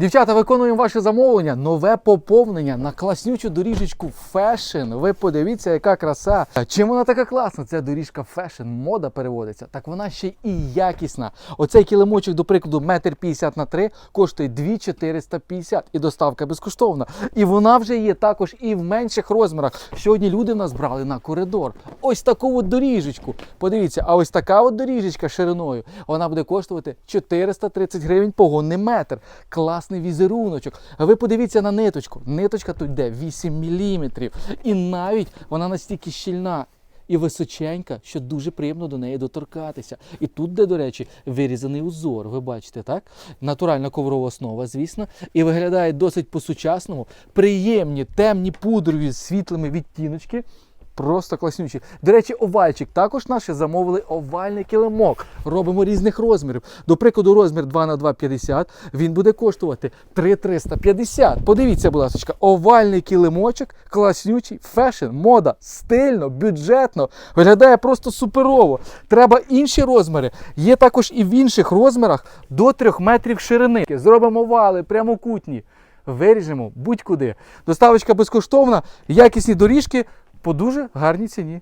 Дівчата, виконуємо ваше замовлення. Нове поповнення на класнючу доріжечку Fashion. Ви подивіться, яка краса. Чим вона така класна? Ця доріжка Fashion, мода переводиться. Так вона ще і якісна. Оцей килимочок, до прикладу, метр 50 на 3 коштує 2450 і доставка безкоштовна. І вона вже є також і в менших розмірах. Сьогодні люди в нас брали на коридор. Ось таку от доріжечку. Подивіться, а ось така от доріжечка шириною. Вона буде коштувати 430 гривень погонний метр. Класний візеруночок. А ви подивіться на ниточку. Ниточка тут йде 8 мм. І навіть вона настільки щільна. І височенька, що дуже приємно до неї доторкатися. І тут, де, до речі, вирізаний узор. Ви бачите, так? Натуральна коврова основа, звісно, і виглядає досить по-сучасному. Приємні, темні пудрові з світлими відтіночки. Просто класнючі. До речі, овальчик. Також наші замовили овальний килимок. Робимо різних розмірів. До прикладу, розмір 2 на 2,50. Він буде коштувати 3,350. Подивіться, будь ласка, овальний килимочок, класнючий, фешн, мода, стильно, бюджетно. Виглядає просто суперово. Треба інші розміри. Є також і в інших розмірах до 3 метрів ширини. Зробимо вали прямокутні. Виріжемо будь-куди. Доставочка безкоштовна, якісні доріжки по дуже гарній ціні.